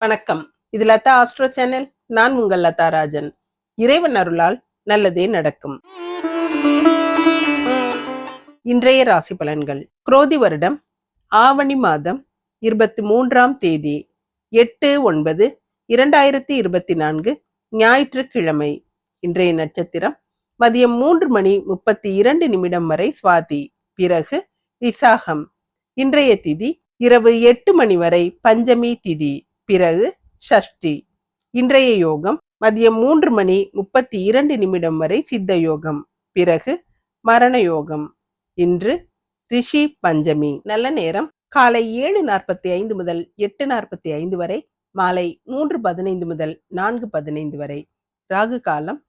வணக்கம். இது Latha astro channel. நான் உங்கள் லதா ராஜன். இறைவன் அருளால் நல்லதே நடக்கும். இன்றைய ராசி பலன்கள். குரோதி வருடம் ஆவணி மாதம் இருபத்தி மூன்றாம் தேதி எட்டு ஒன்பது இரண்டாயிரத்தி இருபத்தி நான்கு ஞாயிற்றுக்கிழமை. இன்றைய நட்சத்திரம் மதியம் மூன்று மணி முப்பத்தி இரண்டு நிமிடம் வரை சுவாதி. பிறகு விசாகம். இன்றைய திதி இரவு எட்டு மணி வரை பஞ்சமி திதி. பிறகு ஷஷ்டி. இன்றைய யோகம் மதியம் மூன்று மணி முப்பத்தி இரண்டு நிமிடம் வரை சித்த யோகம். பிறகு மரண யோகம். இன்று ரிஷி பஞ்சமி. நல்ல நேரம். காலை ஏழு நாற்பத்தி ஐந்து முதல் எட்டு நாற்பத்தி ஐந்து வரை மாலை மூன்று பதினைந்து முதல் நான்கு பதினைந்து வரை ராகு காலம்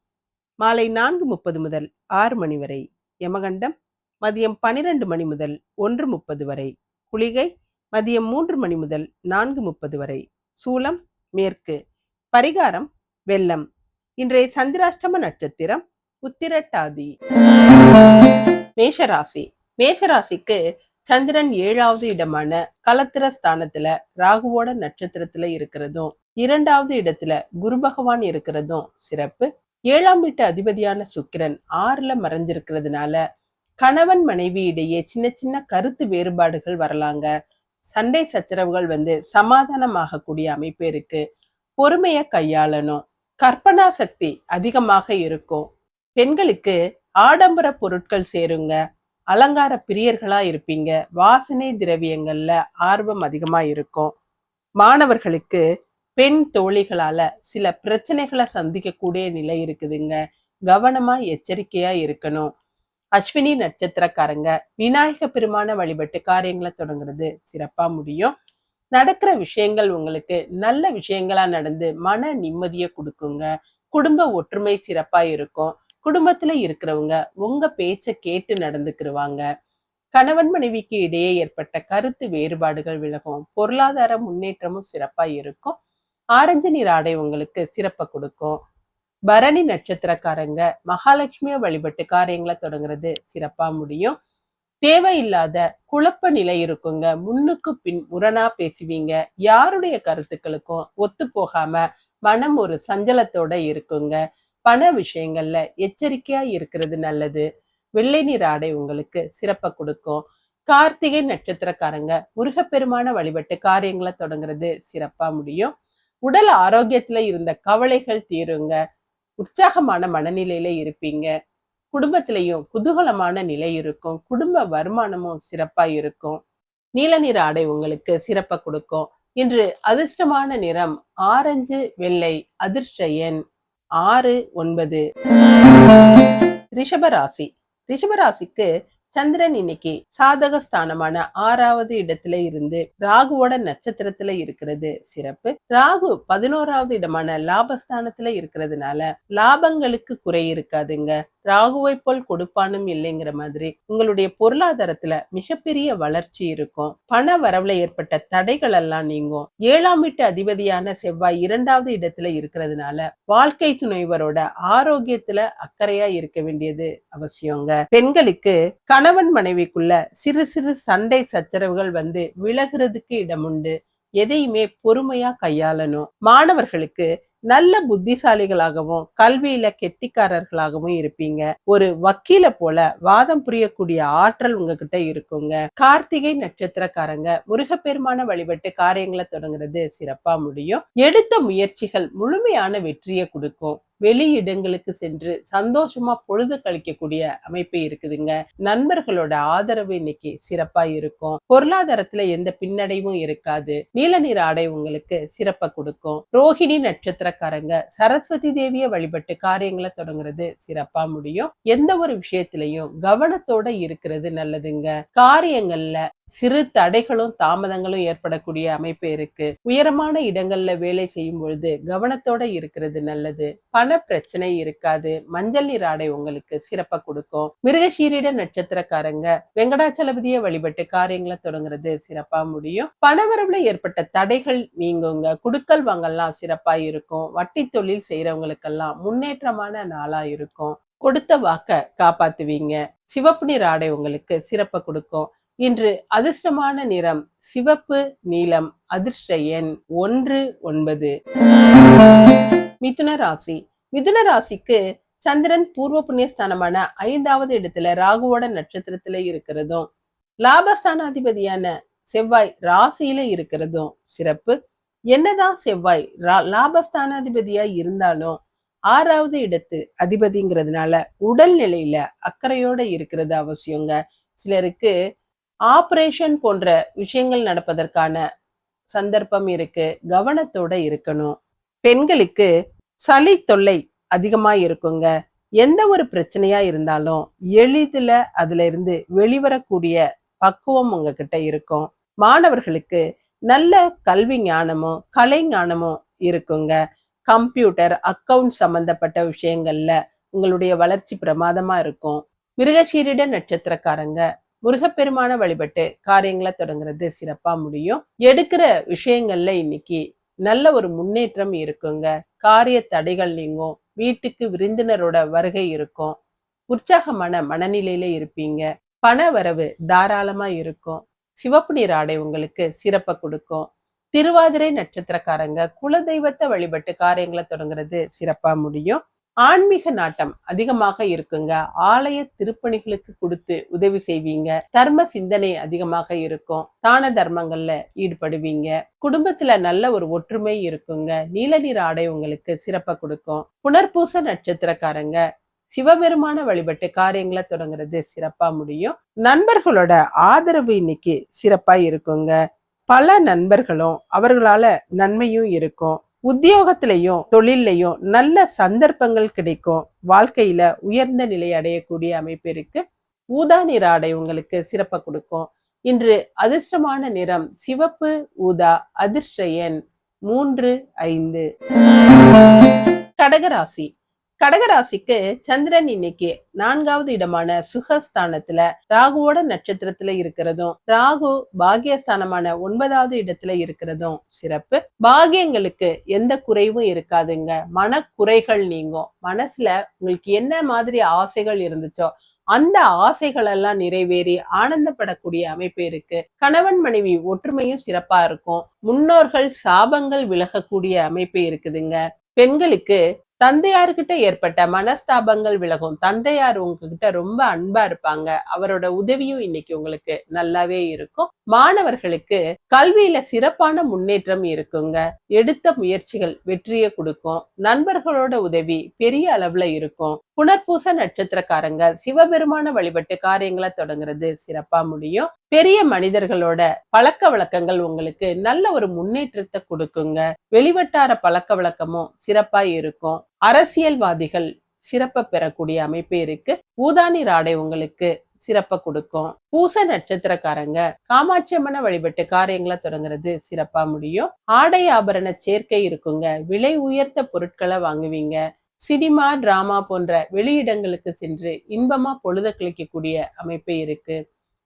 மாலை நான்கு முப்பது முதல் ஆறு மணி வரை யமகண்டம் மதியம் பனிரெண்டு மணி முதல் ஒன்று முப்பது வரை குளிகை மதியம் மூன்று மணி முதல் நான்கு முப்பது வரை சூலம் மேற்கு. பரிகாரம் வெள்ளம். இன்றைய சந்திராஷ்டம நட்சத்திரம் உத்திரட்டாதி. மேஷராசி. மேஷராசிக்கு சந்திரன் ஏழாவது இடமான கலத்திர ஸ்தானத்துல ராகுவோட நட்சத்திரத்துல இருக்கிறதும் இரண்டாவது இடத்துல குரு பகவான் இருக்கிறதும் சிறப்பு. ஏழாம் வீட்டு அதிபதியான சுக்கிரன் ஆறுல மறைஞ்சிருக்கிறதுனால கணவன் மனைவி இடையே சின்ன சின்ன கருத்து வேறுபாடுகள் வரலாங்க. சண்டை சச்சரவுகள் வந்து சமாதானமாகக்கூடிய அமைப்பு இருக்கு. பொறுமைய கையாளணும். கற்பனா சக்தி அதிகமாக இருக்கும். பெண்களுக்கு ஆடம்பர பொருட்கள் சேருங்க. அலங்கார பிரியர்களா இருப்பீங்க. வாசனை திரவியங்கள்ல ஆர்வம் அதிகமா இருக்கும். மாணவர்களுக்கு பெண் தோழிகளால சில பிரச்சனைகளை சந்திக்கக்கூடிய நிலை இருக்குதுங்க. கவனமா எச்சரிக்கையா இருக்கணும். அஸ்வினி நட்சத்திரக்காரங்க விநாயக பெருமான வழிபட்டு காரியங்களை தொடங்குறது சிறப்பா முடியும். நடக்கிற விஷயங்கள் உங்களுக்கு நல்ல விஷயங்களா நடந்து மன நிம்மதியை கொடுக்குங்க. குடும்ப ஒற்றுமை சிறப்பா இருக்கும். குடும்பத்துல இருக்கிறவங்க உங்க பேச்ச கேட்டு நடந்துக்கிருவாங்க. கணவன் மனைவிக்கு இடையே ஏற்பட்ட கருத்து வேறுபாடுகள் விலகும். பொருளாதார முன்னேற்றமும் சிறப்பா இருக்கும். ஆரஞ்சு நீர் ஆடை உங்களுக்கு சிறப்பை கொடுக்கும். பரணி நட்சத்திரக்காரங்க மகாலட்சுமியை வழிபட்டு காரியங்களை தொடங்குறது சிறப்பா முடியும். தேவையில்லாத குழப்ப நிலை இருக்குங்க. முன்னுக்கு பின் முரணா பேசுவீங்க. யாருடைய கருத்துக்களுக்கும் ஒத்து போகாம மனம் ஒரு சஞ்சலத்தோட இருக்குங்க. பண விஷயங்கள்ல எச்சரிக்கையா இருக்கிறது நல்லது. வெள்ளை நீர் ஆடை உங்களுக்கு சிறப்பை கொடுக்கும். கார்த்திகை நட்சத்திரக்காரங்க முருகப்பெருமான வழிபட்டு காரியங்களை தொடங்குறது சிறப்பா முடியும். உடல் ஆரோக்கியத்துல இருந்த கவலைகள் தீருங்க. உற்சாகமான மனநிலையில இருப்பீங்க. குடும்பத்திலையும் குதூகலமான நிலை இருக்கும். குடும்ப வருமானமும் சிறப்பா இருக்கும். நீல நிற ஆடை உங்களுக்கு சிறப்பை கொடுக்கும். இன்று அதிர்ஷ்டமான நிறம் ஆரஞ்சு வெள்ளை அதிர்ஷ்ட எண் ஆறு ஒன்பது. ரிஷபராசி ரிஷபராசிக்கு சந்திரன் இன்னைக்கு சாதக ஸ்தானமான ஆறாவது இடத்துல இருந்து ராகுவோட நட்சத்திரத்துல இருக்கிறது சிறப்பு. ராகு பதினோராவது இடமான லாபஸ்தானத்துல இருக்கிறதுனால லாபங்களுக்கு குறை இருக்காதுங்க ராகுவை போல் கொடுப்பானும் இல்லைங்கிற மாதிரி உங்களுடைய பொருளாதாரத்துல மிகப்பெரிய வளர்ச்சி இருக்கும். பண வரவுல ஏற்பட்ட தடைகள் எல்லாம் நீங்கும். ஏழாம் வீட்டு அதிபதியான செவ்வாய் இரண்டாவது இடத்துல இருக்கிறதுனால வாழ்க்கை துணைவரோட ஆரோக்கியத்துல அக்கறையா இருக்க வேண்டியது அவசியங்க. பெண்களுக்கு கணவன் மனைவிக்குள்ள சிறு சிறு சண்டை சச்சரவுகள் வந்து விலகிறதுக்கு இடம் உண்டு. எதையுமே பொறுமையா கையாளணும். மாணவர்களுக்கு நல்ல புத்திசாலிகளாகவும் கல்வியில கெட்டிக்காரர்களாகவும் இருப்பீங்க. ஒரு வக்கீல போல வாதம் புரியக்கூடிய ஆற்றல் உங்ககிட்ட இருக்குங்க. கார்த்திகை நட்சத்திரக்காரங்க முருகப்பெருமான வழிபட்டு காரியங்களை தொடங்குறது சிறப்பா முடியும். எடுத்த முயற்சிகள் முழுமையான வெற்றியை கொடுக்கும். வெளி இடங்களுக்கு சென்று சந்தோஷமா பொழுது கழிக்கக்கூடிய அமைப்பு இருக்குதுங்க. நண்பர்களோட ஆதரவு இன்னைக்கு சிறப்பா இருக்கும். பொருளாதாரத்துல எந்த பின்னடைவும் இருக்காது. நீல நிற ஆடை உங்களுக்கு சிறப்பை கொடுக்கும். ரோஹிணி நட்சத்திரக்காரங்க சரஸ்வதி தேவிய வழிபட்டு காரியங்களை தொடங்குறது சிறப்பா முடியும். எந்த ஒரு விஷயத்திலையும் கவனத்தோட இருக்கிறது நல்லதுங்க. காரியங்கள்ல சிறு தடைகளும் தாமதங்களும் ஏற்படக்கூடிய அமைப்பு இருக்கு. உயரமான இடங்கள்ல வேலை செய்யும் பொழுது கவனத்தோட இருக்கிறது நல்லது. பண பிரச்சனை இருக்காது. மஞ்சள் நீர் ஆடை உங்களுக்கு சிறப்பா கொடுக்கும். மிருகசீரிட நட்சத்திரக்காரங்க வெங்கடாச்சலபதிய வழிபட்டு காரியங்களை தொடங்குறது சிறப்பா முடியும். பணவரவுல ஏற்பட்ட தடைகள் நீங்குங்க. குடுக்கல் வாங்கலாம் சிறப்பா இருக்கும். வட்டி தொழில் செய்யறவங்களுக்கெல்லாம் முன்னேற்றமான நாளா இருக்கும். கொடுத்த வாக்க காப்பாத்துவீங்க. சிவப்பு நீர் ஆடை உங்களுக்கு சிறப்பை கொடுக்கும். இன்று அதிர்ஷ்டமான நிறம் சிவப்பு நீலம் அதிர்ஷ்ட எண் ஒன்று ஒன்பது. மிதுன ராசி. மிதுன ராசிக்கு சந்திரன் பூர்வ புண்ணியஸ்தானமான ஐந்தாவது இடத்துல ராகுவோட நட்சத்திரத்துல இருக்கிறதும் லாபஸ்தானாதிபதியான செவ்வாய் ராசியில இருக்கிறதும் சிறப்பு. என்னதான் செவ்வாய் ரா- லாபஸ்தானாதிபதியா இருந்தாலும் ஆறாவது இடத்து அதிபதிங்கிறதுனால உடல் நிலையில அக்கறையோட இருக்கிறது அவசியங்க. சிலருக்கு ஆப்ரேஷன் போன்ற விஷயங்கள் நடப்பதற்கான சந்தர்ப்பம் இருக்கு கவனத்தோட இருக்கணும். பெண்களுக்கு சளி தொல்லை அதிகமா இருக்குங்க. எந்த ஒரு பிரச்சனையா இருந்தாலும் எளிதில் அதுல இருந்து வெளிவரக்கூடிய பக்குவம் உங்ககிட்ட இருக்கும். மாணவர்களுக்கு நல்ல கல்வி ஞானமும் கலை ஞானமும் இருக்குங்க. கம்ப்யூட்டர் அக்கவுண்ட் சம்பந்தப்பட்ட விஷயங்கள்ல உங்களுடைய வளர்ச்சி பிரமாதமா இருக்கும். மிருகசீரிட நட்சத்திரக்காரங்க முருகப்பெருமான வழிபட்டு காரியங்களை தொடங்குறது சிறப்பா முடியும். எடுக்கிற விஷயங்கள்ல இன்னைக்கு நல்ல ஒரு முன்னேற்றம் இருக்குங்க. காரிய தடைகள் நீங்கும். வீட்டுக்கு விருந்தினரோட வருகை இருக்கும். உற்சாகமான மனநிலையில இருப்பீங்க. பண வரவு தாராளமா இருக்கும். சிவப்பு நீர் ஆடை உங்களுக்கு சிறப்பை கொடுக்கும். திருவாதிரை நட்சத்திரக்காரங்க குலதெய்வத்தை வழிபட்டு காரியங்களை தொடங்குறது சிறப்பா முடியும். ஆன்மீக நாட்டம் அதிகமாக இருக்குங்க. ஆலய திருப்பணிகளுக்கு கொடுத்து உதவி செய்வீங்க. தர்ம சிந்தனை அதிகமாக இருக்கும். தான தர்மங்கள்ல ஈடுபடுவீங்க. குடும்பத்துல நல்ல ஒரு ஒற்றுமை இருக்குங்க. நீல நீர் ஆடை உங்களுக்கு சிறப்பை கொடுக்கும். புனர்பூச நட்சத்திரக்காரங்க சிவபெருமான வழிபட்டு காரியங்களை தொடங்குறது சிறப்பா முடியும். நண்பர்களோட ஆதரவு இன்னைக்கு சிறப்பா இருக்குங்க. பல நண்பர்களும் அவர்களால நன்மையும் இருக்கும். உத்தியோகத்திலையும் தொழிலையும் நல்ல சந்தர்ப்பங்கள் கிடைக்கும். வாழ்க்கையில உயர்ந்த நிலை அடையக்கூடிய அமைப்பு இருக்கு. ஊதா நிற ஆடை உங்களுக்கு சிறப்பை கொடுக்கும். இன்று அதிர்ஷ்டமான நிறம் சிவப்பு ஊதா அதிர்ஷ்ட எண் மூன்று ஐந்து. கடகராசி. கடகராசிக்கு சந்திரன் இன்னைக்கு நான்காவது இடமான சுகஸ்தானத்துல ராகுவோட நட்சத்திரத்துல இருக்கிறதும் ராகு பாகியஸ்தானமான ஒன்பதாவது இடத்துல இருக்கிறதும் சிறப்பு. பாகியங்களுக்கு எந்த குறைவும் இருக்காதுங்க. மனக்குறைகள் நீங்கும். மனசுல உங்களுக்கு என்ன மாதிரி ஆசைகள் இருந்துச்சோ அந்த ஆசைகள் எல்லாம் நிறைவேறி ஆனந்தப்படக்கூடிய அமைப்பு இருக்கு. கணவன் மனைவி ஒற்றுமையும் சிறப்பா இருக்கும். முன்னோர்கள் சாபங்கள் விலகக்கூடிய அமைப்பு இருக்குதுங்க. பெண்களுக்கு தந்தையார்கிட்ட ஏற்பட்ட மனஸ்தாபங்கள் விலகும். தந்தையார் உங்ககிட்ட ரொம்ப அன்பா இருப்பாங்க. அவரோட உதவியும் இன்னைக்கு உங்களுக்கு நல்லாவே இருக்கும். மாணவர்களுக்கு கல்வியில சிறப்பான முன்னேற்றம் இருக்குங்க. எடுத்த முயற்சிகள் வெற்றியை கொடுக்கும். நண்பர்களோட உதவி பெரிய அளவுல இருக்கும். புனர்பூச நட்சத்திரக்காரங்க சிவபெருமான வழிபட்டு காரியங்களை தொடங்குறது சிறப்பா முடியும். பெரிய மனிதர்களோட பழக்க வழக்கங்கள் உங்களுக்கு நல்ல ஒரு முன்னேற்றத்தை கொடுக்குங்க. வெளிவட்டார பழக்க வழக்கமும் சிறப்பா இருக்கும். அரசியல்வாதிகள் சிறப்பை பெறக்கூடிய அமைப்பு இருக்கு. ஊதானி ராடை உங்களுக்கு சிறப்பை கொடுக்கும். பூச நட்சத்திரக்காரங்க காமாட்சி அம்மனை வழிபட்டு காரியங்களை தொடங்குறது சிறப்பா முடியும். ஆடை ஆபரண சேர்க்கை இருக்குங்க. விலை உயர்ந்த பொருட்களை வாங்குவீங்க. சினிமா டிராமா போன்ற வெளியிடங்களுக்கு சென்று இன்பமா பொழுத கழிக்கக்கூடிய அமைப்பு இருக்கு.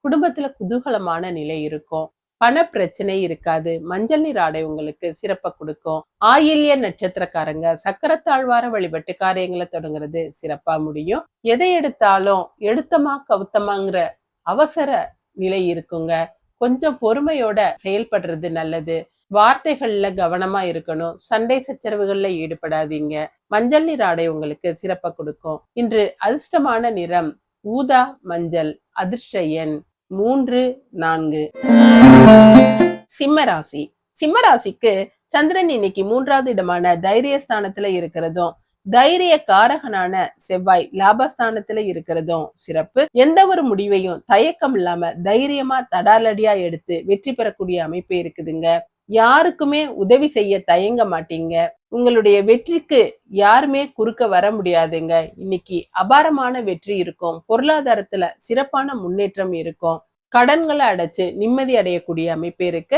குடும்பத்துல குதூகலமான நிலை இருக்கும். பண பிரச்சனை இருக்காது. மஞ்சள் நீர் ஆடை உங்களுக்கு சிறப்பை கொடுக்கும். ஆயில்ய நட்சத்திரக்காரங்க சக்கரத்தாழ்வார வழிபட்டு காரியங்களை தொடங்குறது சிறப்பா முடியும். எதை எடுத்தாலும் எடுத்தமா கவுத்தமாங்கிற அவசர நிலை இருக்குங்க. கொஞ்சம் பொறுமையோட செயல்படுறது நல்லது. வார்த்தைகள்ல கவனமா இருக்கணும். சண்டை சச்சரவுகள்ல ஈடுபடாதீங்க. மஞ்சள் நீர் ஆடை உங்களுக்கு சிறப்பை கொடுக்கும். இன்று அதிர்ஷ்டமான நிறம் ஊதா மஞ்சள் அதிர்ஷ்ட எண். மூன்று நான்கு. சிம்மராசி. சிம்மராசிக்கு சந்திரன் இன்னைக்கு மூன்றாவது இடமான தைரியஸ்தானத்துல இருக்கிறதும் தைரிய காரகனான செவ்வாய் லாபஸ்தானத்துல இருக்கிறதும் சிறப்பு. எந்த ஒரு முடிவையும் தயக்கம் இல்லாம தைரியமா தடாலடியா எடுத்து வெற்றி பெறக்கூடிய அமைப்பு இருக்குதுங்க. யாருக்குமே உதவி செய்ய தயங்க மாட்டீங்க. உங்களுடைய வெற்றிக்கு யாருமே குறுக்க வர முடியாதுங்க. இன்னைக்கு அபாரமான வெற்றி இருக்கும். பொருளாதாரத்துல சிறப்பான முன்னேற்றம் இருக்கும். கடன்களை அடைச்சு நிம்மதி அடையக்கூடிய அமைப்பு இருக்கு.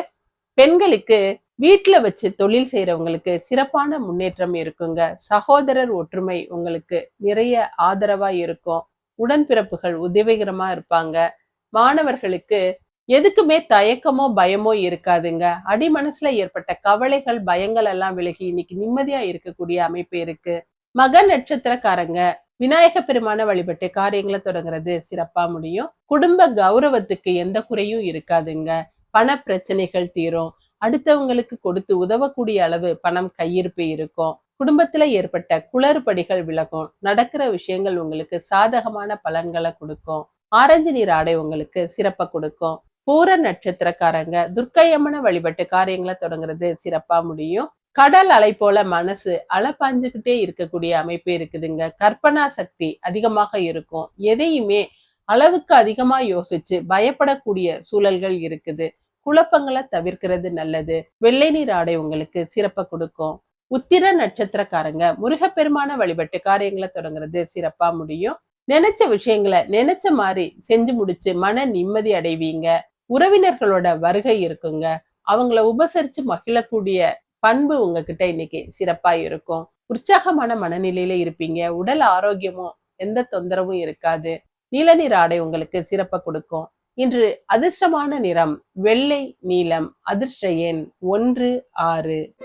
பெண்களுக்கு வீட்டுல வச்சு தொழில் செய்யறவங்களுக்கு சிறப்பான முன்னேற்றம் இருக்குங்க. சகோதரர் ஒற்றுமை உங்களுக்கு நிறைய ஆதரவா இருக்கும். உடன்பிறப்புகள் உதவிகரமா இருப்பாங்க. மாணவர்களுக்கு எதுக்குமே தயக்கமோ பயமோ இருக்காதுங்க. அடி மனசுல ஏற்பட்ட கவலைகள் பயங்கள் எல்லாம் விலகி இன்னைக்கு நிம்மதியா இருக்கக்கூடிய அமைப்பு இருக்கு. மக நட்சத்திரக்காரங்க விநாயக பெருமான வழிபட்டு காரியங்களை தொடங்குறது சிறப்பா முடியும். குடும்ப கௌரவத்துக்கு எந்த குறையும் இருக்காதுங்க. பண பிரச்சனைகள் தீரும். அடுத்தவங்களுக்கு கொடுத்து உதவக்கூடிய அளவு பணம் கையிருப்பு இருக்கும். குடும்பத்துல ஏற்பட்ட குளறுபடிகள் விலகும். நடக்கிற விஷயங்கள் உங்களுக்கு சாதகமான பலன்களை கொடுக்கும். ஆரஞ்சு நீர் ஆடை உங்களுக்கு சிறப்பை கொடுக்கும். பூர நட்சத்திரக்காரங்க துர்க்கையம்மனை வழிபட்டு காரியங்களை தொடங்குறது சிறப்பா முடியும். கடல் அலை போல மனசு அலைப்பாஞ்சுக்கிட்டே இருக்கக்கூடிய அமைப்பு இருக்குதுங்க. கற்பனா சக்தி அதிகமாக இருக்கும். எதையுமே அளவுக்கு அதிகமா யோசிச்சு பயப்படக்கூடிய சூழல்கள் இருக்குது. குழப்பங்களை தவிர்க்கிறது நல்லது. வெள்ளை நீர் ஆடை உங்களுக்கு சிறப்பை கொடுக்கும். உத்திர நட்சத்திரக்காரங்க முருகப்பெருமான வழிபட்டு காரியங்களை தொடங்குறது சிறப்பா முடியும். நினைச்ச விஷயங்களை நினைச்ச மாதிரி செஞ்சு முடிச்சு மன நிம்மதி அடைவீங்க. உறவினர்களோட வருகை இருக்குங்க. அவங்கள உபசரிச்சு மகிழக்கூடிய பண்பு உங்ககிட்ட இன்னைக்கு சிறப்பா இருக்கும். உற்சாகமான மனநிலையில இருப்பீங்க. உடல் ஆரோக்கியமும் எந்த தொந்தரவும் இருக்காது. நீலநிற ஆடை உங்களுக்கு சிறப்பை கொடுக்கும். இன்று அதிர்ஷ்டமான நிறம் வெள்ளை நீலம் அதிர்ஷ்ட எண் ஒன்று ஆறு.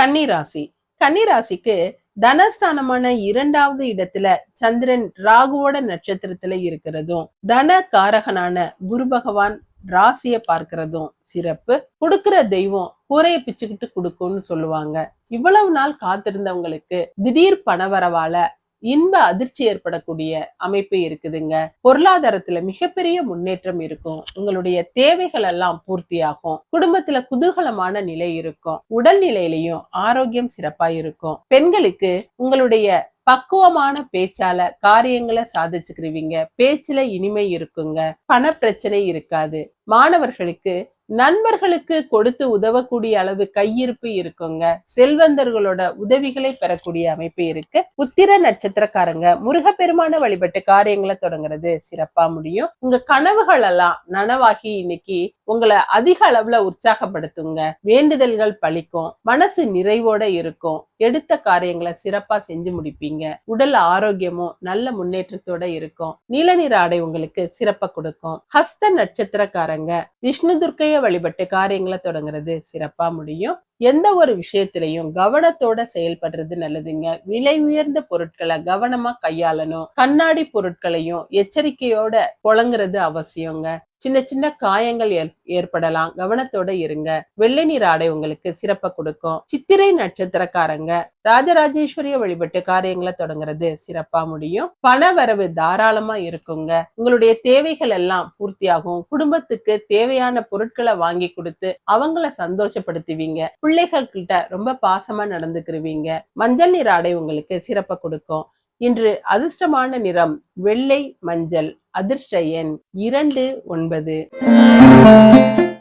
கன்னிராசி. கன்னிராசிக்கு தனஸ்தானமான இரண்டாவது இடத்துல சந்திரன் ராகுவோட நட்சத்திரத்துல இருக்கிறதும் தன காரகனான குரு பகவான் ராசிய பார்க்கிறதும் சிறப்பு. கொடுக்கிற தெய்வம் கூரைய பிச்சுக்கிட்டு கொடுக்கும்னு சொல்லுவாங்க. இவ்வளவு நாள் காத்திருந்தவங்களுக்கு திடீர் பணவரவால இன்ப அதிர்ச்சி ஏற்படக்கூடிய அமைப்பு இருக்குதுங்க. பொருளாதாரத்துல மிகப்பெரிய முன்னேற்றம் இருக்கும். உங்களுடைய தேவைகள் எல்லாம் பூர்த்தியாகும். குடும்பத்துல குதூகலமான நிலை இருக்கும். உடல்நிலையிலையும் ஆரோக்கியம் சிறப்பா இருக்கும். பெண்களுக்கு உங்களுடைய பக்குவமான பேச்சால காரியங்களை சாதிச்சுக்கிருவீங்க. பேச்சுல இனிமை இருக்குங்க. பண பிரச்சனை இருக்காது. மாணவர்களுக்கு நண்பர்களுக்கு கொடுத்து உதவக்கூடிய அளவு கையிருப்பு இருக்குங்க. செல்வந்தர்களோட உதவிகளை பெறக்கூடிய அமைப்பு இருக்கு. உத்திர நட்சத்திரக்காரங்க முருகப்பெருமான வழிபட்டு காரியங்களை தொடங்குறது சிறப்பா முடியும். உங்க கனவுகள் எல்லாம் நனவாகி இன்னைக்கு உங்களை அதிக அளவுல உற்சாகப்படுத்துங்க. வேண்டுதல்கள் பழிக்கும். மனசு நிறைவோட இருக்கும். எடுத்த காரியங்களை சிறப்பா செஞ்சு முடிப்பீங்க. உடல் ஆரோக்கியமும் நல்ல முன்னேற்றத்தோட இருக்கும். நீல நிற ஆடை உங்களுக்கு சிறப்பை கொடுக்கும். ஹஸ்த நட்சத்திரக்காரங்க விஷ்ணு துர்க்கைய வழிபட்டு காரியங்களை தொடங்குறது சிறப்பா முடியும். எந்த ஒரு விஷயத்திலையும் கவனத்தோட செயல்படுறது நல்லதுங்க. விலை உயர்ந்த பொருட்களை கவனமா கையாளணும். கண்ணாடி பொருட்களையும் எச்சரிக்கையோட புழங்குறது அவசியங்க. சின்ன சின்ன காயங்கள் ஏற்படலாம். கவனத்தோட இருங்க. வெள்ளை நீர் ஆடை உங்களுக்கு சிறப்ப கொடுக்கும். சித்திரை நட்சத்திரக்காரங்க ராஜராஜேஸ்வரிய வழிபட்டு காரியங்களை தொடங்குறது சிறப்பா முடியும். பண வரவு தாராளமா இருக்குங்க. உங்களுடைய தேவைகள் எல்லாம் பூர்த்தியாகும். குடும்பத்துக்கு தேவையான பொருட்களை வாங்கி கொடுத்து அவங்கள சந்தோஷப்படுத்துவீங்க. பிள்ளைகள் கிட்ட ரொம்ப பாசமா நடந்துக்கிருவீங்க. மஞ்சள் நீர் ஆடை உங்களுக்கு சிறப்ப கொடுக்கும். இன்று அதிர்ஷ்டமான நிறம் வெள்ளை மஞ்சள் அதிர்ஷ்ட எண் இரண்டு ஒன்பது.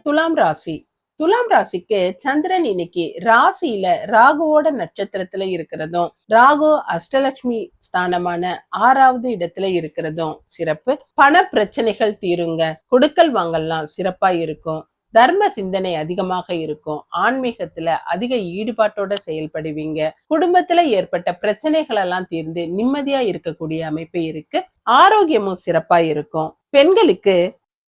துலாம் ராசி. துலாம் ராசிக்கு சந்திரன் இன்னைக்கு ராசியில ராகுவோட நட்சத்திரத்துல இருக்கிறதும் ராகு அஷ்டலட்சுமி ஸ்தானமான ஆறாவது இடத்துல இருக்கிறதும் சிறப்பு. பண பிரச்சனைகள் தீருங்க. கொடுக்கல் வாங்கல்லாம் சிறப்பா இருக்கும். தர்ம சிந்தனை அதிகமாக இருக்கும். ஆன்மீகத்துல அதிக ஈடுபாட்டோட செயல்படுவீங்க. குடும்பத்துல ஏற்பட்ட பிரச்சனைகள் எல்லாம் தீர்ந்து நிம்மதியா இருக்கக்கூடிய அமைப்பு இருக்கு. ஆரோக்கியமும் சிறப்பா இருக்கும். பெண்களுக்கு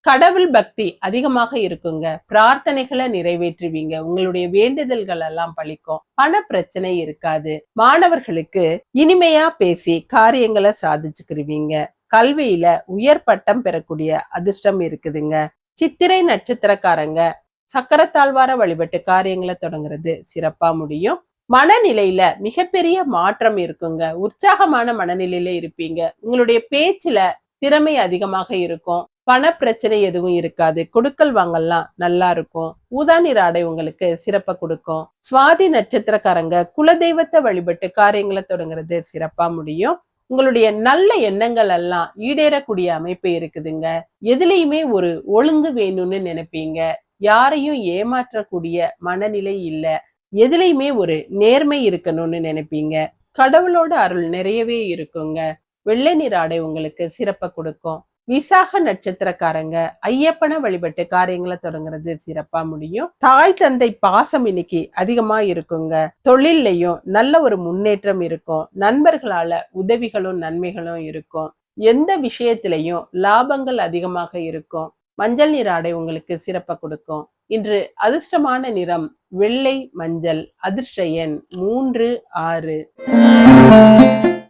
கடவுள் பக்தி அதிகமாக இருக்குங்க. பிரார்த்தனைகளை நிறைவேற்றுவீங்க. உங்களுடைய வேண்டுதல்கள் எல்லாம் பழிக்கும். பண பிரச்சனை இருக்காது. மாணவர்களுக்கு இனிமையா பேசி காரியங்களை சாதிச்சுக்கிருவீங்க. கல்வியில உயர் பட்டம் பெறக்கூடிய அதிர்ஷ்டம் இருக்குதுங்க. சித்திரை நட்சத்திரக்காரங்க. சக்கரத்தாழ்வார வழிபட்டு காரியங்களை தொடங்குறது சிறப்பா முடியும். மனநிலையில மிகப்பெரிய மாற்றம் இருக்குங்க. உற்சாகமான மனநிலையில இருப்பீங்க. உங்களுடைய பேச்சுல திறமை அதிகமாக இருக்கும். பண பிரச்சனை எதுவும் இருக்காது. கொடுக்கல் வாங்கல்லாம் நல்லா இருக்கும். ஊதா ஆடை உங்களுக்கு சிறப்பை கொடுக்கும். சுவாதி நட்சத்திரக்காரங்க குலதெய்வத்தை வழிபட்டு காரியங்களை தொடங்குறது சிறப்பா முடியும். உங்களுடைய நல்ல எண்ணங்கள் எல்லாம் ஈடேறக்கூடிய அமைப்பு இருக்குதுங்க. எதுலையுமே ஒரு ஒழுங்கு வேணும்னு நினைப்பீங்க. யாரையும் ஏமாற்றக்கூடிய மனநிலை இல்ல. எதுலையுமே ஒரு நேர்மை இருக்கணும்னு நினைப்பீங்க. கடவுளோட அருள் நிறையவே இருக்குங்க. வெள்ளை நீர் ஆடை உங்களுக்கு சிறப்பை கொடுக்கும். விசாக நட்சத்திரக்காரங்க ஐயப்பனை வழிபட்டு காரியங்களை தொடங்குறது சிறப்பா முடியும். தாய் தந்தை பாசம் இன்னைக்கு அதிகமா இருக்குங்க. தொழில்லையும் நல்ல ஒரு முன்னேற்றம் இருக்கும். நண்பர்களால உதவிகளும் நன்மைகளும் இருக்கும். எந்த விஷயத்திலையும் லாபங்கள் அதிகமாக இருக்கும். மஞ்சள் நீர் ஆடை உங்களுக்கு சிறப்பை கொடுக்கும். இன்று அதிர்ஷ்டமான நிறம் வெள்ளை மஞ்சள் அதிர்ஷ்ட எண் மூன்று ஆறு.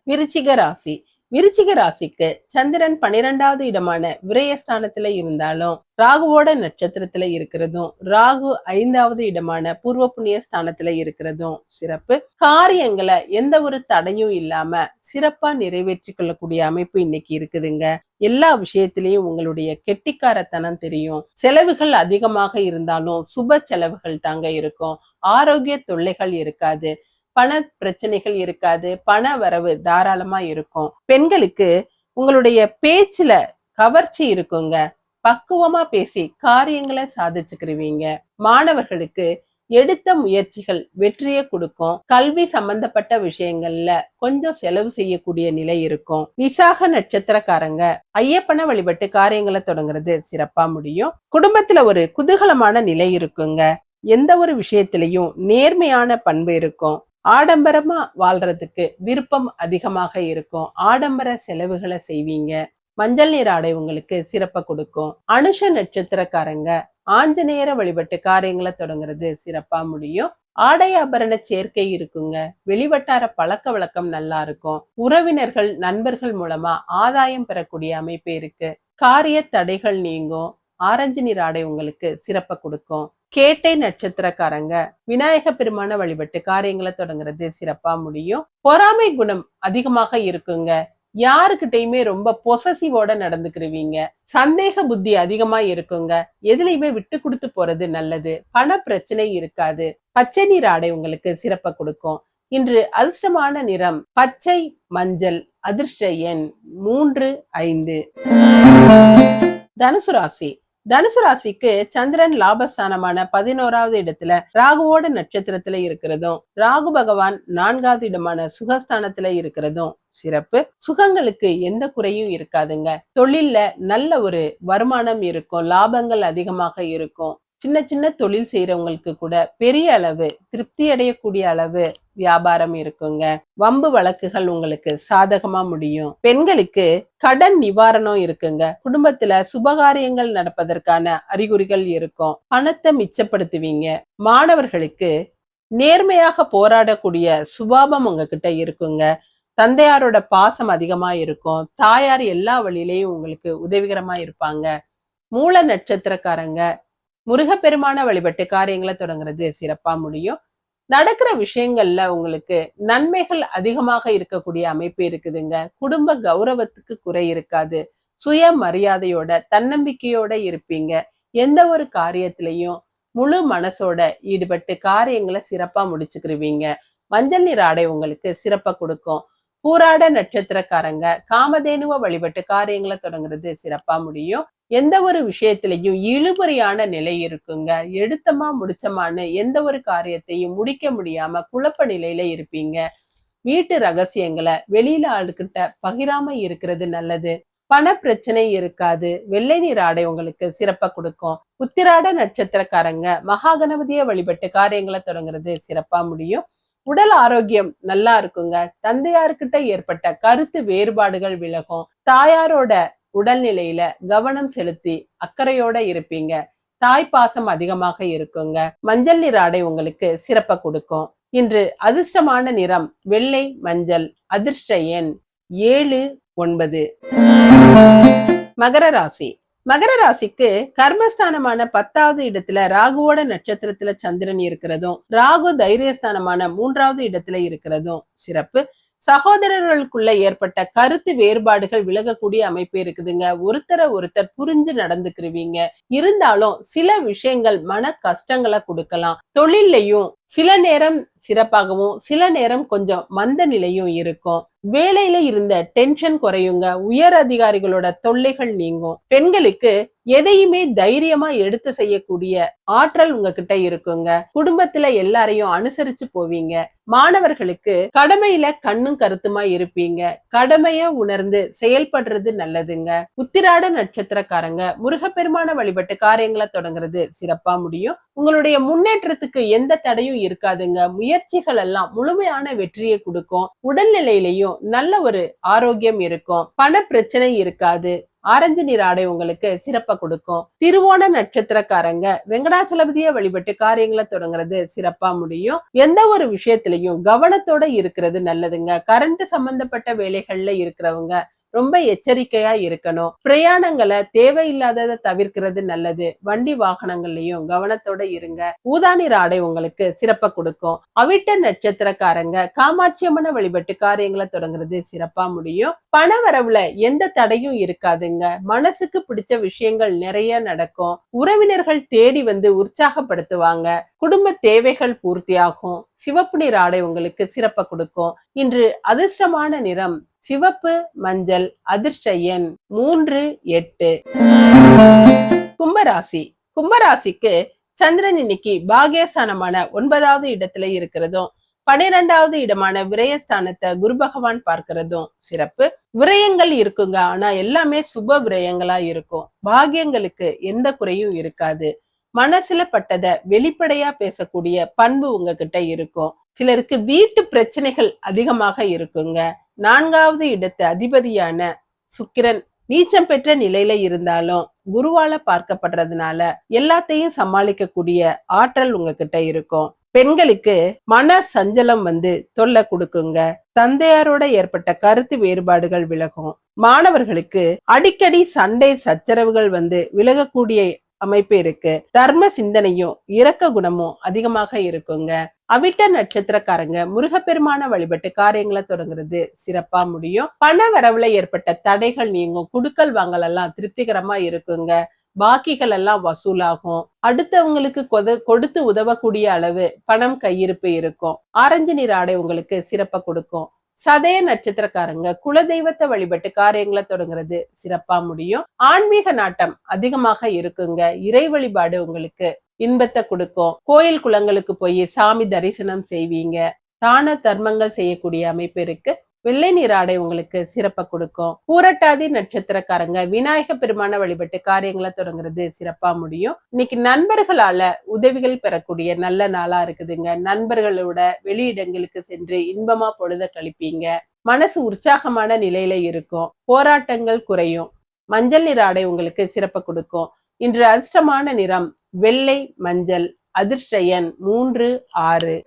விருச்சிக ராசி. விருச்சிக ராசிக்கு சந்திரன் பனிரெண்டாவது இடமான விரயஸ்தானத்துல இருந்தாலும் ராகுவோட நட்சத்திரத்துல இருக்கிறதும் ராகு ஐந்தாவது இடமான பூர்வ புண்ணிய ஸ்தானத்துல இருக்கிறதும் சிறப்பு. காரியங்களை எந்த ஒரு தடையும் இல்லாம சிறப்பா நிறைவேற்றி கொள்ளக்கூடிய அமைப்பு இன்னைக்கு இருக்குதுங்க. எல்லா விஷயத்திலையும் உங்களுடைய கெட்டிக்காரத்தனம் தெரியும். செலவுகள் அதிகமாக இருந்தாலும் சுப செலவுகள் தாங்க இருக்கும். ஆரோக்கிய தொல்லைகள் இருக்காது. பண பிரச்சனைகள் இருக்காது பண வரவு தாராளமா இருக்கும். பெண்களுக்கு உங்களுடைய பேச்சுல கவர்ச்சி இருக்குங்க. பக்குவமா பேசி காரியங்களை சாதிச்சுக்கிருவீங்க. மாணவர்களுக்கு எடுத்த முயற்சிகள் வெற்றியை கொடுக்கும். கல்வி சம்பந்தப்பட்ட விஷயங்கள்ல கொஞ்சம் செலவு செய்யக்கூடிய நிலை இருக்கும். விசாக நட்சத்திரக்காரங்க ஐயப்பனை வழிபட்டு காரியங்களை தொடங்குறது சிறப்பா முடியும். குடும்பத்துல ஒரு குதூகலமான நிலை இருக்குங்க. எந்த ஒரு விஷயத்திலையும் நேர்மையான பண்பு இருக்கும். ஆடம்பரமா வாழ்றதுக்கு விருப்பம் அதிகமாக இருக்கும். ஆடம்பர செலவுகளை செய்வீங்க. மஞ்சள் நீர் ஆடை உங்களுக்கு சிறப்ப கொடுக்கும். அனுஷ நட்சத்திரக்காரங்க ஆஞ்சநேயர வழிபட்டு காரியங்களை தொடங்குறது சிறப்பா முடியும். ஆடை ஆபரண சேர்க்கை இருக்குங்க. வெளிவட்டார பழக்க வழக்கம் நல்லா இருக்கும். உறவினர்கள் நண்பர்கள் மூலமா ஆதாயம் பெறக்கூடிய அமைப்பு இருக்கு. காரிய தடைகள் நீங்கும். ஆரஞ்சு நீர் ஆடை உங்களுக்கு சிறப்ப கொடுக்கும். கேட்டை நட்சத்திரக்காரங்க. விநாயக பெருமான வழிபட்டு காரியங்களை தொடங்குறது சிறப்பா முடியும். பொறாமை குணம் அதிகமாக இருக்குங்க. யாருக்கிட்டையுமே ரொம்ப பொசசிவோட நடந்துக்கிருவீங்க. சந்தேக புத்தி அதிகமா இருக்குங்க. எதுலையுமே விட்டு கொடுத்து போறது நல்லது. பண பிரச்சனை இருக்காது. பச்சை நீர் ஆடை உங்களுக்கு சிறப்ப கொடுக்கும். இன்று அதிர்ஷ்டமான நிறம் பச்சை மஞ்சள் அதிர்ஷ்ட எண் மூன்று ஐந்து. தனுசு ராசி. தனுசு ராசிக்கு சந்திரன் லாபஸ்தானமான பதினோராவது இடத்துல ராகுவோட நட்சத்திரத்துல இருக்கிறதும் ராகு பகவான் நான்காவது இடமான சுகஸ்தானத்துல இருக்கிறதும் சிறப்பு. சுகங்களுக்கு எந்த குறையும் இருக்காதுங்க. தொழில்ல நல்ல ஒரு வருமானம் இருக்கும் லாபங்கள் அதிகமாக இருக்கும். சின்ன சின்ன தொழில் செய்யறவங்களுக்கு கூட பெரிய அளவு திருப்தி அடையக்கூடிய அளவு வியாபாரம் இருக்குங்க. வம்பு வழக்குகள் உங்களுக்கு சாதகமா முடியும். பெண்களுக்கு கடன் நிவாரணம் இருக்குங்க. குடும்பத்துல சுபகாரியங்கள் நடப்பதற்கான அறிகுறிகள் இருக்கும். பணத்தை மிச்சப்படுத்துவீங்க. மாணவர்களுக்கு நேர்மையாக போராடக்கூடிய சுபாவம் உங்ககிட்ட இருக்குங்க. தந்தையாரோட பாசம் அதிகமா இருக்கும். தாயார் எல்லா வழியிலையும் உங்களுக்கு உதவிகரமா இருப்பாங்க. மூல நட்சத்திரக்காரங்க முருகப்பெருமான வழிபட்டு காரியங்களை தொடங்குறது சிறப்பா முடியும். நடக்கிற விஷயங்கள்ல உங்களுக்கு நன்மைகள் அதிகமாக இருக்கக்கூடிய அமைப்பு இருக்குதுங்க. குடும்ப கௌரவத்துக்கு குறை இருக்காது. சுய மரியாதையோட தன்னம்பிக்கையோட இருப்பீங்க. எந்த ஒரு காரியத்திலையும் முழு மனசோட ஈடுபட்டு காரியங்களை சிறப்பா முடிச்சுக்கிருவீங்க. மஞ்சள் நீர் ஆடை உங்களுக்கு சிறப்பா கொடுக்கும். பூராட நட்சத்திரக்காரங்க காமதேனுவ வழிபட்டு காரியங்களை தொடங்குறது சிறப்பா முடியும். எந்த ஒரு விஷயத்திலையும் இழுபறியான நிலை இருக்குங்க. எடுத்தமா முடிச்சமான்னு எந்த ஒரு காரியத்தையும் முடிக்க முடியாம குழப்ப நிலையில இருப்பீங்க. வீட்டு ரகசியங்களை வெளியில ஆளுக்கிட்ட பகிராம இருக்கிறது நல்லது. பண பிரச்சனை இருக்காது. வெள்ளை நீர் ஆடை உங்களுக்கு சிறப்பா கொடுக்கும். உத்திராட நட்சத்திரக்காரங்க மகாகணபதியை வழிபட்டு காரியங்களை தொடங்குறது சிறப்பா முடியும். உடல் ஆரோக்கியம் நல்லா இருக்குங்க. தந்தையார்கிட்ட ஏற்பட்ட கருத்து வேறுபாடுகள் விலகும். தாயாரோட உடல்நிலையில கவனம் செலுத்தி அக்கறையோட இருப்பீங்க. தாய் பாசம் அதிகமாக இருக்குங்க. மஞ்சள் நிற ஆடை உங்களுக்கு சிறப்ப கொடுக்கும். இன்று அதிர்ஷ்டமான நிறம் வெள்ளை மஞ்சள். அதிர்ஷ்ட எண் ஏழு ஒன்பது. மகர ராசி. மகர ராசிக்கு கர்மஸ்தானமான பத்தாவது இடத்துல ராகுவோட நட்சத்திரத்துல சந்திரன் இருக்கிறதும் ராகு தைரியஸ்தானமான மூன்றாவது இடத்துல இருக்கிறதும் சிறப்பு. சகோதரர்களுக்குள்ள ஏற்பட்ட கருத்து வேறுபாடுகள் விலகக்கூடிய அமைப்பு இருக்குதுங்க. ஒருத்தரை ஒருத்தர் புரிஞ்சு நடந்துக்கிருவீங்க. இருந்தாலும் சில விஷயங்கள் மன கஷ்டங்களை கொடுக்கலாம். தொழிலையும் சில நேரம் சிறப்பாகவும் சில நேரம் கொஞ்சம் மந்த நிலையும் இருக்கும். வேலையில இருந்த டென்ஷன் குறையுங்க. உயர் அதிகாரிகளோட தொல்லைகள் நீங்கும். பெண்களுக்கு எதையுமே தைரியமா எடுத்து செய்யக்கூடிய ஆற்றல் உங்ககிட்ட இருக்குங்க. குடும்பத்துல எல்லாரையும் அனுசரிச்சு போவீங்க. மாணவர்களுக்கு கடமையில கண்ணும் கருத்துமா இருப்பீங்க. கடமைய உணர்ந்து செயல்படுறது நல்லதுங்க. உத்திராட நட்சத்திரக்காரங்க முருகப்பெருமான வழிபட்டு காரியங்களை தொடங்குறது சிறப்பா முடியும். உங்களுடைய முன்னேற்றத்துக்கு எந்த தடையும் இருக்காதுங்க. முயற்சிகள் எல்லாம் முழுமையான வெற்றியை கொடுக்கும். உடல்நிலையிலையும் நல்ல ஒரு ஆரோக்கியம் இருக்கும். பண பிரச்சனை இருக்காது. ஆரஞ்சு நீர் ஆடை உங்களுக்கு சிறப்பை கொடுக்கும். திருவோண நட்சத்திரக்காரங்க வெங்கடாச்சலபதியை வழிபட்டு காரியங்களை தொடங்குறது சிறப்பா முடியும். எந்த ஒரு விஷயத்திலையும் கவனத்தோட இருக்கிறது நல்லதுங்க. கரண்ட் சம்பந்தப்பட்ட வேலைகள்ல இருக்கிறவங்க ரொம்ப எச்சரிக்கையா இருக்கணும். பிரயாணங்களை தேவையில்லாததை தவிர்க்கிறது நல்லது. வண்டி வாகனங்கள்லயும் கவனத்தோட இருங்க. ஊதானிற ஆடை உங்களுக்கு சிறப்ப கொடுக்கும். அவிட்ட நட்சத்திரக்காரங்க காமாட்சியம்மன வழிபட்டு காரியங்களை தொடங்குறது சிறப்பா முடியும். பண வரவுல எந்த தடையும் இருக்காதுங்க. மனசுக்கு பிடிச்ச விஷயங்கள் நிறைய நடக்கும். உறவினர்கள் தேடி வந்து உற்சாகப்படுத்துவாங்க. குடும்ப தேவைகள் பூர்த்தியாகும். சிவப்பு நிற ஆடை உங்களுக்கு சிறப்பை கொடுக்கும். இன்று அதிர்ஷ்டமான நிறம் சிவப்பு மஞ்சள் அதிர்ஷ்ட எண் மூன்று எட்டு. கும்பராசி. கும்பராசிக்கு சந்திரன் இன்னைக்கு பாகியஸ்தானமான ஒன்பதாவது இடத்துல இருக்கிறதும் பனிரெண்டாவது இடமான விரயஸ்தானத்தை குரு பகவான் பார்க்கிறதும் சிறப்பு. விரயங்கள் இருக்குங்க. ஆனா எல்லாமே சுப விரயங்களா இருக்கும். பாகியங்களுக்கு எந்த குறையும் இருக்காது. மனசுல பட்டத வெளிப்படையா பேசக்கூடிய பண்பு உங்ககிட்ட இருக்கும். சிலருக்கு வீட்டு பிரச்சனைகள் அதிகமாக இருக்குங்க. நான்காவது இடத்து அதிபதியான சுக்கிரன் நீச்சம் பெற்ற நிலையில இருந்தாலும் குருவால பார்க்கப்படுறதுனால எல்லாத்தையும் சமாளிக்கக்கூடிய ஆற்றல் உங்ககிட்ட இருக்கும். பெண்களுக்கு மன சஞ்சலம் வந்து தொல்லை கொடுக்குங்க. தந்தையாரோட ஏற்பட்ட கருத்து வேறுபாடுகள் விலகும். மாணவர்களுக்கு அடிக்கடி சண்டை சச்சரவுகள் வந்து விலகக்கூடிய அமைப்பு இருக்கு. தர்ம சிந்தனையும் இரக்க குணமும் அதிகமாக இருக்குங்க. அவிட்ட நட்சத்திரக்காரங்க முருகப்பெருமான வழிபட்டு காரியங்களை தொடங்குறது சிறப்பா முடியும். பண வரவுல ஏற்பட்ட தடைகள் நீங்கும். குடுக்கல் வாங்கல் எல்லாம் திருப்திகரமா இருக்குங்க. பாக்கிகள் எல்லாம் வசூலாகும். அடுத்தவங்களுக்கு கொத கொடுத்து உதவக்கூடிய அளவு பணம் கையிருப்பு இருக்கும். ஆரஞ்சு நீர் ஆடை உங்களுக்கு சிறப்பை கொடுக்கும். சதய நட்சத்திரக்காரங்க குலதெய்வத்தை வழிபட்டு காரியங்களை தொடங்குறது சிறப்பா முடியும். ஆன்மீக நாட்டம் அதிகமாக இருக்குங்க. இறை வழிபாடு உங்களுக்கு இன்பத்தை கொடுக்கும். கோயில் குளங்களுக்கு போய் சாமி தரிசனம் செய்வீங்க. தான தர்மங்கள் செய்யக்கூடிய அமைப்பு இருக்கு. வெள்ளை நீர் ஆடை உங்களுக்கு சிறப்பை கொடுக்கும். பூரட்டாதி நட்சத்திரக்காரங்க விநாயக பெருமான வழிபட்டு காரியங்களை தொடங்குறது சிறப்பா முடியும். இன்னைக்கு நண்பர்களால உதவிகள் பெறக்கூடிய நல்ல நாளா இருக்குதுங்க. நண்பர்களோட வெளியிடங்களுக்கு சென்று இன்பமா பொழுத கழிப்பீங்க. மனசு உற்சாகமான நிலையில இருக்கும். போராட்டங்கள் குறையும். மஞ்சள் நிற ஆடை உங்களுக்கு சிறப்பை கொடுக்கும். இன்று அதிர்ஷ்டமான நிறம் வெள்ளை மஞ்சள் அதிர்ஷ்ட எண் மூன்று ஆறு.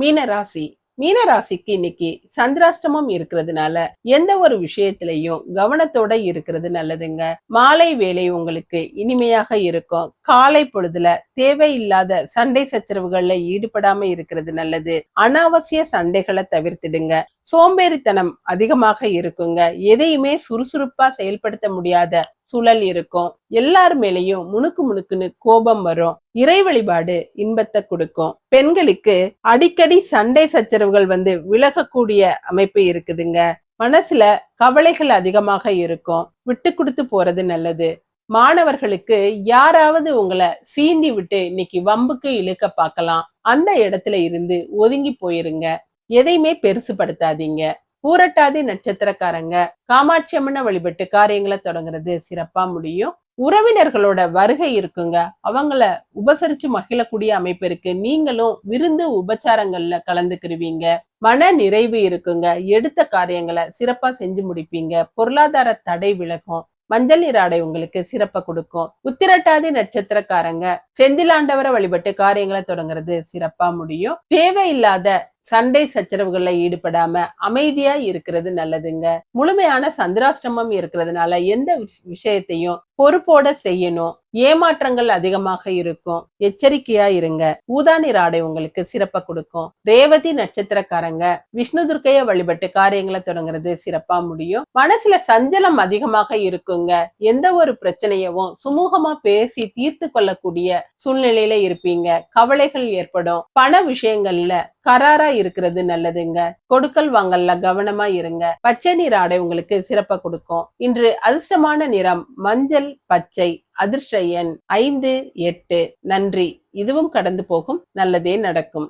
மீனராசி மீனராசிக்கு இன்னைக்கு சந்திராஷ்டமம் இருக்கிறதுனால எந்த ஒரு விஷயத்திலையும் கவனத்தோட இருக்கிறது நல்லதுங்க. மாலை வேலை உங்களுக்கு இனிமையாக இருக்கும். காலை பொழுதுல தேவையில்லாத சண்டை சச்சரவுகள்ல ஈடுபடாம இருக்கிறது நல்லது. அனாவசிய சண்டைகளை தவிர்த்திடுங்க. சோம்பேறித்தனம் அதிகமாக இருக்குங்க. எதையுமே சுறுசுறுப்பா செயல்படுத்த முடியாத சுழல் இருக்கும். எல்லார் மேலையும் முணுக்கு முணுக்குன்னு கோபம் வரும். இறை வழிபாடு இன்பத்தை கொடுக்கும். பெண்களுக்கு அடிக்கடி சண்டை சச்சரவுகள் வந்து விலகக்கூடிய அமைப்பு இருக்குதுங்க. மனசுல கவலைகள் அதிகமாக இருக்கும். விட்டு கொடுத்து போறது நல்லது. மாணவர்களுக்கு யாராவது உங்களை சீண்டி விட்டு இன்னைக்கு வம்புக்கு இழுக்க பார்க்கலாம். அந்த இடத்துல இருந்து ஒதுங்கி போயிருங்க. எதையுமே பெருசுபடுத்தாதீங்க. பூரட்டாதி நட்சத்திரக்காரங்க காமாட்சி அம்மனை வழிபட்டு காரியங்களை தொடங்குறது சிறப்பா முடியும். உறவினர்களோட வருகை இருக்குங்க. அவங்கள உபசரிச்சு மகிழக்கூடிய அமைப்பு இருக்கு. நீங்களும் விருந்து உபச்சாரங்கள்ல கலந்துக்கிருவீங்க. மன நிறைவு இருக்குங்க. எடுத்த காரியங்களை சிறப்பா செஞ்சு முடிப்பீங்க. பொருளாதார தடை விலகும். மஞ்சள் நீர் ஆடை உங்களுக்கு சிறப்பை கொடுக்கும். உத்திரட்டாதி நட்சத்திரக்காரங்க செந்திலாண்டவரை வழிபட்டு காரியங்களை தொடங்குறது சிறப்பா முடியும். தேவையில்லாத சண்டை சச்சரவுகளில் ஈடுபடாம அமைதியா இருக்கிறது நல்லதுங்க. முழுமையான சந்திராஷ்டமம் இருக்கிறதுனால எந்த விஷயத்தையும் பொறுப்போட செய்யணும். ஏமாற்றங்கள் அதிகமாக இருக்கும். எச்சரிக்கையா இருங்க. ஊதானிர் ஆடை உங்களுக்கு சிறப்பை கொடுக்கும். ரேவதி நட்சத்திரக்காரங்க விஷ்ணு துர்க்கைய வழிபட்டு காரியங்களை தொடங்குறது சிறப்பா முடியும். மனசுல சஞ்சலம் அதிகமாக இருக்குங்க. எந்த ஒரு பிரச்சனையவும் சுமூகமா பேசி தீர்த்து கொள்ளக்கூடிய சூழ்நிலையில இருப்பீங்க. கவலைகள் ஏற்படும். பண விஷயங்கள்ல கராரா இருக்கிறது நல்லதுங்க. கொடுக்கல் வாங்கல்ல கவனமா இருங்க. பச்சை நீர் ஆடை உங்களுக்கு சிறப்பா கொடுக்கும். இன்று அதிர்ஷ்டமான நிறம் மஞ்சள் பச்சை அதிர்ஷ்ட எண் ஐந்து எட்டு. நன்றி. இதுவும் கடந்து போகும். நல்லதே நடக்கும்.